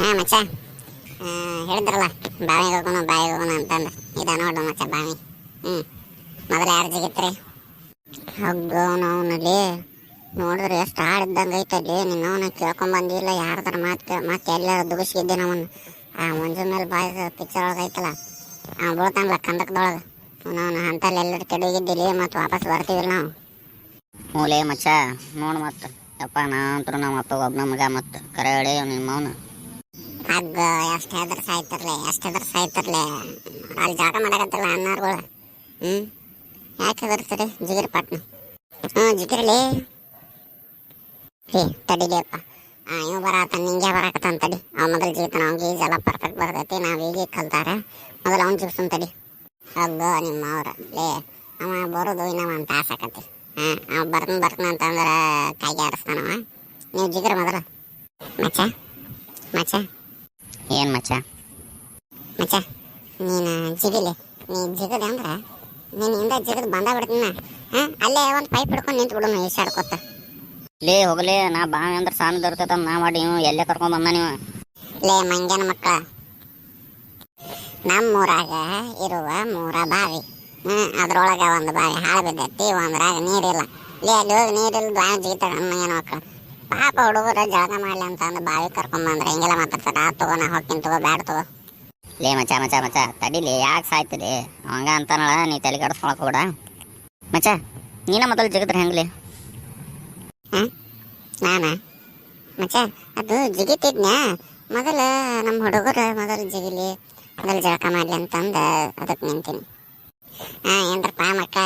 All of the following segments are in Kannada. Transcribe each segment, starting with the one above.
ಹಾಂ, ಮಚ್ಚ. ಹೇಳಿದ್ರಲ್ಲ, ಬಾವಿಗೆ ಹೋಗೋಣ ಬಾವಿಗೆ ಹೋಗೋಣ ಅಂತಂದು. ಇದ ನೋಡು ಮಚ್ಚ, ಬಾವಿ. ಹ್ಞೂ ಮೊದಲು ಯಾರು ಜಿಗಿತ್ರಿ? ಹಗ್ಗೋ ನೋಡಿದ್ರೆ ಎಷ್ಟು ಹಾಡಿದ್ದಂಗೆ ಐತಲ್ಲಿ ನಿನ್ನವನ್ನ ಕೇಳ್ಕೊಂಬಂದಿಲ್ಲ ಯಾರ್ದಾರ ಮಾತು ಕೇಳಿ ಮತ್ತೆ ಎಲ್ಲಾರು ದುಗಿಸಿದ್ದೆ ನಮ್ಮನ್ನು. ಆ, ಮಂಜು ಮೇಲೆ ಬಾಯ್ ಪಿಕ್ಚರ್ ಒಳಗೆ ಐತಲ್ಲ ಅವ್ನು ಬೀಳ್ತಾನಲ್ಲ ಕಂದಕದೊಳಗೆ. ಅವನು ಅಂತಲ್ಲಿ ಎಲ್ಲರೂ ಕೆಡಗಿದ್ದಿಲ್ಲ, ಮತ್ತು ವಾಪಸ್ ಬರ್ತೀವಿ ನಾವು. ಮೂಲೆ ಮಚ್ಚ, ನೋಡು ಮತ್ತೆ. ಯಪ್ಪ, ನಾ ಅಂತೂ ನಮ್ಮ ಅಪ್ಪ ಒಬ್ಬನ ಮಗ ಮತ್ತು. ಕರೆ ಹೇಳಿ ನಿಮ್ಮ ಮೌನ ಹಗ್ಗ, ಎಷ್ಟು ಹೆದ್ರ ಸಾಯ್ತಿರ್ಲೆ ಎಷ್ಟು ಹೆದ್ರ ಸಾಯ್ತಿರ್ಲೆ ಅಲ್ಲಿ ಜಾಗ ಮಾಡಕತ್ತಲ್ಲ ಅನ್ನಾರ್ಗಳು ಹ್ಞೂ ಯಾಕೆ ಹೆದರ್ತೀರಿ ಜಿಗಿರ್ ಪಟ್ನ? ಹ್ಞೂ ಜಿಗಿರ್ಲಿ. ರೀ ತಡಿಲಿಯಪ್ಪ ಹಾಂ ಇವು ಬರತ್ತ ನಿಂಗೆ ಬರಾಕತ್ತಾನ ತಡಿ. ಅವ ಮೊದಲು ಜಿಗಿತಾನ ಅವ್ನಿಗೆ ಈಜೆಲ್ಲ ಪರ್ಫೆಕ್ಟ್ ಬರ್ತೈತಿ, ನಾವು ಈಗ ಕಲ್ತಾರೆ. ಮೊದಲು ಅವ್ನು ಜಿಗಿಸ್ತಾನ ತಡಿ. ಹಗ್ಗ ನಿಮ್ಮ ಅವ್ರ ಲೇ, ಅವ ಬರೋದು ಇನ್ನ ಒಂದು ತಾಸು ಆಕತಿ. ಹಾಂ, ಅವ ಬರ್ತನ ಬರ್ತನ ಅಂತಂದ್ರೆ ಕೈಗೆ ಆಡಿಸ್ತಾನವ. ನೀವು ಜಿಗಿರ್ ಮೊದಲು. ಮಚ್ಚ ಮಚ್ಚ. ಏನು ಮಚ್ಚ? ಮಚ್ಚ ನೀನು ಜಿಗಿಲಿ. ನೀ ಜಿಗದೆ ಅಂದ್ರೆ ನೀನು ಹಿಂದೆ ಜಿಗದ್ ಬಂದ ಬಿಡ್ತೀನ ಹಾಂ ಅಲ್ಲೇ ಒಂದು ಪೈಪ್ ಹಿಡ್ಕೊಂಡು ನಿಂತು ಬಿಡು ಈಸಾಡ್ಕೊತ ಲೇ ಹೋಗಲೇ ನಾ ಬಾವಿ ಅಂದ್ರೆ ಸಾಮಿ ಇರ್ತೈತ ನಾ ಮಾಡಿ ನೀವು ಎಲ್ಲೇ ಕರ್ಕೊಂಡು ಬಂದ ನೀವು ಲೇ ಮಂಗ್ಯನ ಮಕ್ಕಳ ನಮ್ಮೂರಾಗ ಇರುವ ಮೂರ ಬಾವಿ. ಹ್ಞೂ ಅದ್ರೊಳಗೆ ಒಂದು ಬಾವಿ ಹಾಳು ಬಿದ್ದೈತಿ ಒಂದ್ರಾಗ ನೀರಿಲ್ಲ. ಲೇ ಅಲ್ಲಿ ಹೋಗಿ ನೀರಿಲ್ಲ ಬಾವಿ ಜಿಗಿತಾಗ ಮಂಗ್ಯನ ಮಕ್ಕಳು ಪಾಪ ಹುಡುಗರ ಜಳಕ ಮಾಡಲಿ ಅಂತ ಅಂದ್ರೆ ಬಾವಿ ಕರ್ಕೊಂಬಂದ್ರೆ ಹಿಂಗೆಲ್ಲ ಮಾತಾಡ್ತಾರೆ. ಆ ತಗೋ ನಾ ಹೋಗ್ತೀನಿ ತಗೋ ಬ್ಯಾಡ ತಗೋ. ಲೇ ಮಚ ಮಚ ಮಚ ತಡಿಲಿ ಯಾಕೆ ಸಾಯ್ತದೆ? ಹಂಗ ಅಂತಾನಳ ನೀ ತಲೆ ಕೆಡಿಸ್ಕೊಳಕ್ ಹೋಗಡ ಮಚ ನೀನ ಮೊದಲು ಜಿಗಿದ್ರೆ ಹೆಂಗ್ಲಿ? ನಾನ? ಮಚ ಅದು ಜಿಗಿತಿದ್ನಾ ಮೊದಲು ನಮ್ಮ ಹುಡುಗರು ಮೊದಲು ಜಿಗಿಲಿ ಮೊದಲು ಜಳಕ ಮಾಡಲಿ ಅಂತಂದು ಅದಕ್ಕೆ ನಿಂತೀನಿ. ಹಾಂ ಏನ್ರಪ್ಪ ಮಕ್ಕ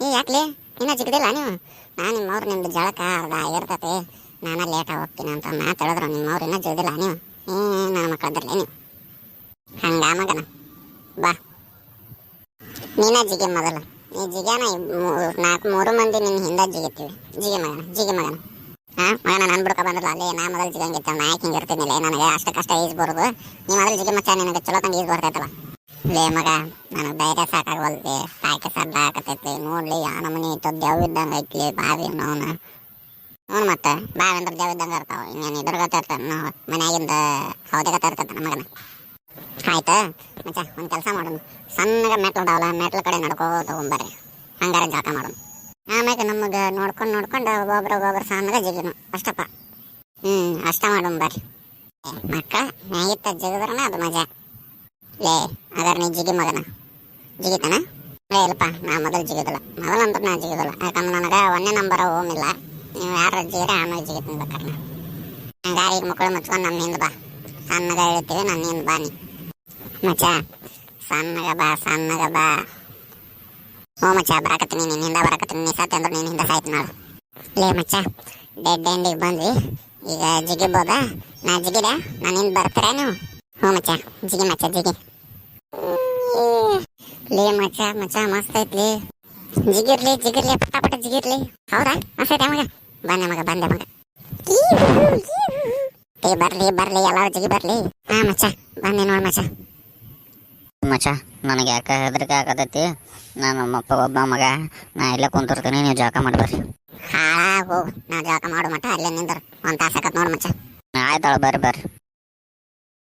ನೀ ಯಾಕ್ಲಿ? ಇನ್ನೂ ಜಿಗದಿಲ್ಲ ನೀವು? ನಾನು ನಿಮ್ಮವ್ರು ನಿಮ್ದು ಜಳಕ ಅರ್ಧ ಆಗಿರ್ತೈತಿ. ನಾನು ಲೇಟಾಗಿ ಹೋಗ್ತೀನಿ ಅಂತ ಮಾತಾಡಿದ್ರು ನಿಮ್ಮ ಅವ್ರು ಇನ್ನೂ ಜಿಗದಿಲ್ಲ ನೀವು? ಏ, ನನ್ನ ಮಕ್ಕಳದ್ರಲ್ಲ ನೀವು. ಹಂಗ ಮಗನ? ಬಾ. ನೀನ ಜಿಗೆ ಮೊದಲು. ನೀ ಜಿಗ್ಯಾನ ಇಬ್- ನಾಲ್ಕು, ಮೂರು ಮಂದಿ ನಿನ್ನ ಹಿಂದೆ ಜಿಗಿತೀವಿ. ಜಿಗೆ ಮಗನ ಜಿಗೆ ಮಗನ. ಹಾಂ, ಮಗನ ನಾನು ಬಿಡ್ಕ ಬಂದಿಲ್ಲ ಅಲ್ಲಿ ನಾ ಮೊದಲು ಜಿಗಂಗಿತ್ತ ನಾ ಯಾಕೆ ಹಿಂಗೆ ಇರ್ತೀನಿಲ್ಲ ನನಗೆ ಅಷ್ಟು ಕಷ್ಟ ಈಜ್ ಬರೋದು. ನೀ ಮೊದಲು ಜಿಗೆ ಮಚ್ಚ, ನಿನಗೆ ಚಲೋ ತಂಗ ಈಜ್ ಬರ್ತೈತಲ್ಲ. ಲೇ, ಮಗ, ನನಗೆ ಧೈರ್ಯ ಸಾಕಾಗವಲ್ತಿ ಸಾಕೆ ಸಡ್ಡ ಹಾಕತೈತಿ ನೋಡ್ಲಿ ಯಾವ ನಮನಿ ಇತ್ತು ಯಾವ ಇದ್ದಂಗೆ ಐತಿ. ಬಾವಿ ನೋನ ನೋಡು ಮತ್ತೆ ಬಾವಿ ಅಂದ್ರೆ ದೇವ್ ಇದ್ದಂಗೆ ಇರ್ತಾವ. ಇನ್ನೇನು ಇದ್ರಗತ್ತ ಇರ್ತಾನೆ ನಾವು ಮನ್ಯಾಗಿಂದ ಹೌದಗತ್ತ ಇರ್ತೈತೆ ಮಗನ. ಆಯ್ತಾ? ಮಚ್ಚ, ಒಂದು ಕೆಲಸ ಮಾಡೋಣ. ಸಣ್ಣಗೆ ಮೆಟ್ಲು ಅದಾವಲ್ಲ, ಮೆಟ್ಲ ಕಡೆ ನಡ್ಕೋ ತಗೊಂಬರ್ರಿ. ಹಂಗಾರೆ ಜಾಕ ಮಾಡೋಣ. ಆಮ್ಯಾಗ ನಮಗೆ ನೋಡ್ಕೊಂಡು ನೋಡ್ಕೊಂಡು ಒಬ್ಬೊಬ್ರು ಒಬ್ಬೊಬ್ರು ಸಣ್ಣಗೆ ಜಿಗಿನು. ಅಷ್ಟಪ್ಪ. ಹ್ಮ್, ಅಷ್ಟ ಮಾಡೋಣ ಬರ್ರಿ. ಮಕ್ಕಳ ಮ್ಯಾಗಿತ್ತ ಜಿಗಿದ್ರನ ಅದು ಮಜಾ. ಲೇ ಅದರ ನೀ ಜಿಗಿ ಮಗನ. ಜಿಗಿತಾನ? ಲೇ, ಇಲ್ಲಪ್ಪ, ನಾ ಮೊದಲು ಜಿಗಿದಿಲ್ಲ. ಮೊದಲು ಅಂತ ನಾ ಜಿಗಿದಿಲ್ಲ. ಯಾಕಂದ್ರೆ ನನಗೆ ಒಂದೇ ನಂಬರ್ ಓಮಿಲ್ಲ ನೀವು ಯಾರು ಜಿಗಿದ್ರೆ ಆಮೇಲೆ ಜಿಗಿ ಬೇಕಾರೆ ಹಂಗಾರೆ ಈಗ ಮಕ್ಕಳು ಮುಚ್ಕೊಂಡು ನಮ್ಮ ಹಿಂದೆ ಬಾ. ಸಣ್ಣಗ ಹೇಳ್ತೀವಿ, ನನ್ನ ಹಿಂದೆ ಬಾ ನೀ. ಮಚ್ಚ, ಸಣ್ಣಗ ಬಾ ಸಣ್ಣಗ ಬಾ. ಹ್ಞೂ ಮಚ್ಚ, ಬರಾಕತ್ತೀನಿ, ನಿನ್ನ ಹಿಂದೆ ಬರಾಕತ್ತೀನಿ. ನೀ ಸತ್ತೆ ಅಂದ್ರೆ ನಿನ್ನ ಹಿಂದೆ ಸಾಯ್ತು ನೋಡು. ಲೇ ಮಚ್ಚ ಡೆಡ್ ಎಂಡಿಗೆ ಬಂದ್ವಿ. ಈಗ ಜಿಗಿಬೋದಾ. ನಾ ಜಿಗಿದೆ ನಾನು ಹಿಂದೆ ಬರ್ತೀರಾ ನೀವು? ಹ್ಞೂ ಮಚ್ಚ, ಜಿಗಿ ಮಚ್ಚ, ಜಿಗಿ. ಲೇ ಮಚ್ಚ ಮಚ್ಚ, ಮಸ್ತ್ ಐತ್ಲಿ. ಜಿಗಿರ್ಲಿ ಜಿಗಿರ್ಲಿ ಪಟ ಪಟ ಜಿಗಿರ್ಲಿ. ಹೌದಾ? ಮಸ್ತ್ ಐತೆ ಮಗ ಬಂದೆ ಮಗ ಬಂದೆ ಮಗ. ಏ ಬರ್ಲಿ ಬರ್ಲಿ ಎಲ್ಲರೂ ಜಿಗಿ ಬರ್ಲಿ. ಹಾ ಮಚ್ಚ ಬಂದೆ ನೋಡ್ ಮಚ್ಚ. ಮಚ್ಚ ನನಗೆ ಯಾಕೆ ಹೆದರಿಕೆ ಆಗತೈತಿ? ನಾನು ನಮ್ಮಪ್ಪ ಒಬ್ಬ ಮಗ ನಾ ಇಲ್ಲೇ ಕುಂತಿರ್ತೀನಿ ನೀವು ಜಾಕ ಮಾಡ್ಬರ್ರಿ ಹಾ ಹೋಗು ನಾ ಜಾಕ ಮಾಡು ಮಟ್ಟ ಅಲ್ಲೇ ನಿಂದ್ರ ಒಂದ್ ತಾಸ ನೋಡು ಮಚ್ಚ. ಆಯ್ತಾಳ ಬರ್ರಿ ಬರ್ರಿ.